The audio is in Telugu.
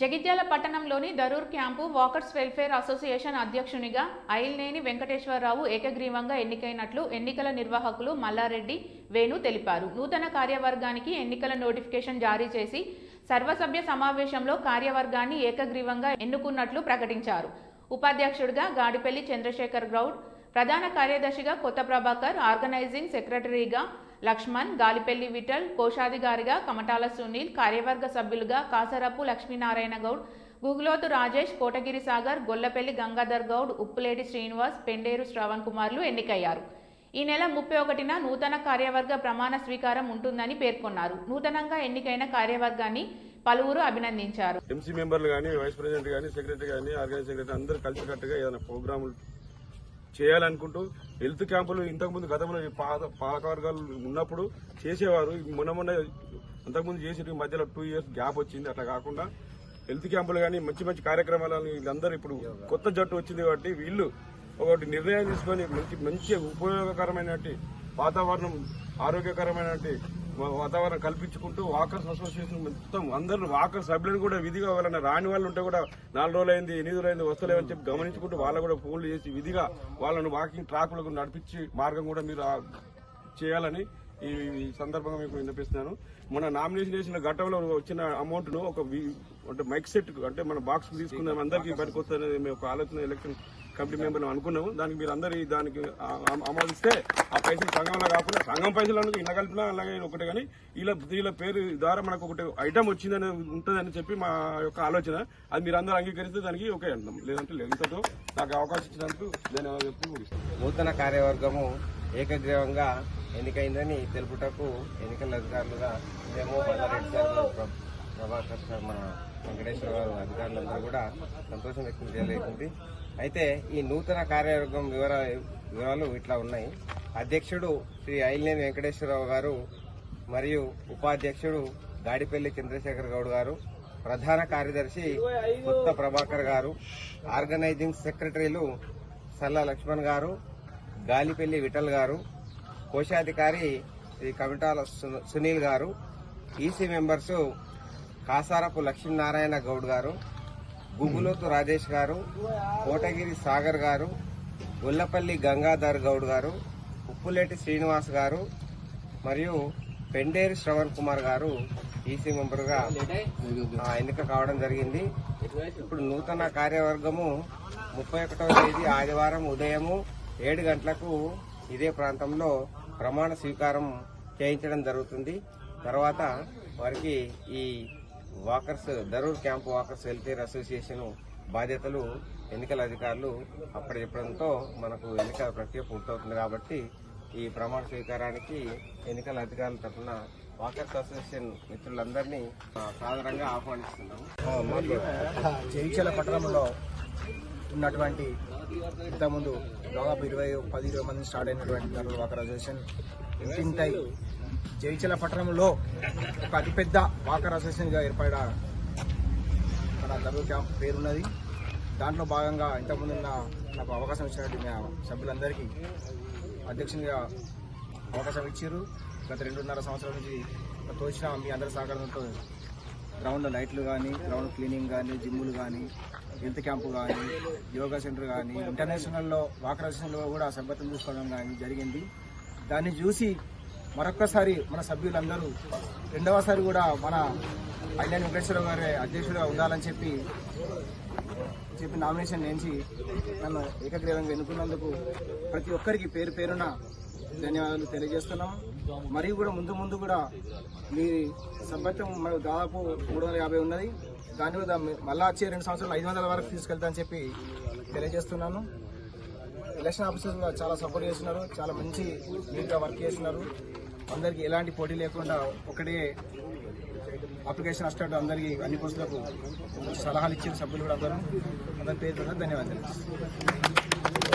జగిత్యాల పట్టణంలోని Dharur camp walkers welfare association అధ్యక్షునిగా ఐల్నేని వెంకటేశ్వరరావు ఏకగ్రీవంగా ఎన్నికైనట్లు ఎన్నికల నిర్వాహకులు మల్లారెడ్డి వేణు తెలిపారు. నూతన కార్యవర్గానికి ఎన్నికల నోటిఫికేషన్ జారీ చేసి సర్వసభ్య సమావేశంలో కార్యవర్గాన్ని ఏకగ్రీవంగా ఎన్నుకున్నట్లు ప్రకటించారు. ఉపాధ్యక్షుడిగా గాడిపల్లి చంద్రశేఖర్ గౌడ్ ప్రధాన కార్యదర్శిగా కొత్త ప్రభాకర్ ఆర్గనైజింగ్ సెక్రటరీగా లక్ష్మణ్ గాలిపల్లి విఠల్ కోశాధికారిగా కమటాల సునీల్ కార్యవర్గ సభ్యులుగా కాసరపు లక్ష్మీనారాయణ గౌడ్ గుగులోతు రాజేష్ కోటగిరి సాగర్ గొల్లపల్లి గంగాధర్ గౌడ్ ఉప్పులేటి శ్రీనివాస్ పెండేరు శ్రవణ్ కుమార్లు ఎన్నికయ్యారు. ఈ నెల ముప్పై ఒకటిన నూతన కార్యవర్గ ప్రమాణ స్వీకారం ఉంటుందని పేర్కొన్నారు. నూతనంగా ఎన్నికైన కార్యవర్గాన్ని పలువురు అభినందించారు. ఎంసీ మెంబర్లు కానీ వైస్ ప్రెసిడెంట్ కానీ సెక్రటరీ కానీ ఆర్గనైజ్ సెక్రటరీ అందరూ కలిసికట్టుగా ఏదైనా ప్రోగ్రాములు చేయాలనుకుంటూ హెల్త్ క్యాంపులు ఇంతకుముందు గతంలో పాత పాలకవర్గాలు ఉన్నప్పుడు చేసేవారు. మొన్న మొన్న అంతకుముందు చేసి మధ్యలో టూ ఇయర్స్ గ్యాప్ వచ్చింది. అట్లా కాకుండా హెల్త్ క్యాంపులు కానీ మంచి మంచి కార్యక్రమాలను వీళ్ళందరూ ఇప్పుడు కొత్త జట్టు వచ్చింది కాబట్టి వీళ్ళు ఒకటి నిర్ణయం తీసుకొని మంచి మంచి ఉపయోగకరమైన వాతావరణం ఆరోగ్యకరమైన వాతావరణం కల్పించుకుంటూ వాకర్స్ అసోసియేషన్ మొత్తం అందరూ వాకర్ సభ్యులను కూడా విధిగా ఎవరైనా రాని వాళ్ళు ఉంటే కూడా నాలుగు రోజులు అయింది ఎనిమిది రోజులు అయింది వస్తలేవని చెప్పి గమనించుకుంటూ వాళ్ళు కూడా ఫోన్లు చేసి విధిగా వాళ్ళను వాకింగ్ ట్రాక్లకు నడిపించి మార్గం కూడా మీరు చేయాలని ఈ సందర్భంగా మీకు వినిపిస్తున్నాను మన నామినేషన్ చేసిన ఘట్టంలో వచ్చిన అమౌంట్ను ఒక వి- అంటే మైక్ సెట్ అంటే మన బాక్స్ తీసుకుందాం అందరికీ పనికొస్తుందని మేము ఒక ఆలోచన ఎలక్షన్ కమిటీ మెంబర్ అనుకున్నాము. దానికి మీరు అందరి దానికి ఆమోదిస్తే ఆ పైసలు సంఘంలో కాకుండా సంఘం పైసలు అనుకు ఇన్న కలిపినా అలాగే ఒకటే కానీ వీళ్ళ వీళ్ళ పేరు ద్వారా మనకు ఒకటి ఐటమ్ వచ్చిందని ఉంటుందని చెప్పి మా యొక్క ఆలోచన. అది మీరు అందరూ అంగీకరిస్తే దానికి ఓకే అంటాం లేదంటే లేదు. ఇంతతో నాకు అవకాశం ఇచ్చినందుకు ధన్యవాదాలు చెప్పి ముగిస్తాను నూతన కార్యవర్గము ఏకగ్రీవంగా ఎన్నికైందని తెలుపుటకు ఎన్నికల అధికారులుగా మేము మల్లారెడ్డి సార్ ప్రభాకర్ శర్మ వెంకటేశ్వర గారు అధికారులందరూ కూడా సంతోషం వ్యక్తం చేయలేకుంది అయితే ఈ నూతన కార్యవర్గం వివర వివరాలు ఇట్లా ఉన్నాయి. అధ్యక్షుడు శ్రీ ఐలినేని వెంకటేశ్వరరావు గారు మరియు ఉపాధ్యక్షుడు గాడిపల్లి చంద్రశేఖర్ గౌడ్ గారు ప్రధాన కార్యదర్శి కొత్త ప్రభాకర్ గారు ఆర్గనైజింగ్ సెక్రటరీలు సల్లా లక్ష్మణ్ గారు గాలిపల్లి విఠల్ గారు కోశాధికారి శ్రీ కమిటాల సు- సునీల్ గారు ఈసీ మెంబర్సు కాసారపు లక్ష్మీనారాయణ గౌడ్ గారు గుగులోతు రాజేష్ గారు కోటగిరి సాగర్ గారు గొల్లపల్లి గంగాధర్ గౌడ్ గారు ఉప్పులేటి శ్రీనివాస్ గారు మరియు పెండేరు శ్రవణ్ కుమార్ గారు ఈసీ మెంబర్గా ఎన్నిక కావడం జరిగింది. ఇప్పుడు నూతన కార్యవర్గము ముప్పై ఒకటవ తేదీ ఆదివారం ఉదయము ఏడు గంటలకు ఇదే ప్రాంతంలో ప్రమాణ స్వీకారం చేయించడం జరుగుతుంది. తర్వాత వారికి ఈ walkers Dharur camp walkers welfare association బాధ్యతలు ఎన్నికల అధికారులు అప్పటి చెప్పడంతో మనకు ఎన్నికల ప్రక్రియ పూర్తవుతుంది కాబట్టి ఈ ప్రమాణ స్వీకారానికి ఎన్నికల అధికారుల తరఫున వాకర్స్ అసోసియేషన్ మిత్రులందరినీ సాధారణంగా ఆహ్వానిస్తున్నాం. ఆహ్వానిస్తున్నాము పట్టణంలో ఉన్నటువంటి ఇంతకుముందు దాదాపు ఇరవై పది ఇరవై మంది స్టార్ట్ అయినటువంటి ధరల వాకర్ అసోసియేషన్ ఇంటింటై జైచల పట్టణంలో ఒక అతిపెద్ద వాకర్ అసోసియేషన్గా ఏర్పడ మన ధరల క్యాంప్ పేరున్నది. దాంట్లో భాగంగా ఇంతకుముందు నాకు అవకాశం ఇచ్చినటువంటి మా సభ్యులందరికీ అధ్యక్షునిగా అవకాశం ఇచ్చారు గత రెండున్నర సంవత్సరాల నుంచి తోచిన మీ అందరి సహకారంతో గ్రౌండ్లో లైట్లు కానీ గ్రౌండ్ క్లీనింగ్ కానీ జిమ్ములు కానీ హెల్త్ క్యాంపు కానీ యోగా సెంటర్ కానీ ఇంటర్నేషనల్లో వాకర్ కూడా సభ్యత్వం తీసుకోవడం కానీ జరిగింది. దాన్ని చూసి మరొక్కసారి మన సభ్యులందరూ రెండవసారి కూడా మన ఐలాండ్ వెంకటేశ్వర గారి అధ్యక్షుడిగా ఉండాలని చెప్పి చెప్పి నామినేషన్ నేర్చి నన్ను ఏకగ్రీవంగా ఎన్నుకున్నందుకు ప్రతి ఒక్కరికి పేరు పేరున ధన్యవాదాలు తెలియజేస్తున్నాము. మరియు కూడా ముందు ముందు కూడా మీ సభ్యత్వం మనకు దాదాపు మూడు వందల యాభై ఉన్నది. దాని మీద మళ్ళా వచ్చే రెండు సంవత్సరాలు ఐదు వందల వరకు తీసుకెళ్తా అని చెప్పి తెలియజేస్తున్నాను. ఎలక్షన్ ఆఫీసర్స్ కూడా చాలా సపోర్ట్ చేస్తున్నారు. చాలా మంచి నీట్గా వర్క్ చేస్తున్నారు. అందరికీ ఎలాంటి పోటీ లేకుండా ఒకటే అప్లికేషన్ వస్తాడు అందరికీ అన్ని పోస్టులకు సలహాలు ఇచ్చిన సభ్యులు కూడా అందరూ. అందరి పేరు ధన్యవాదాలు.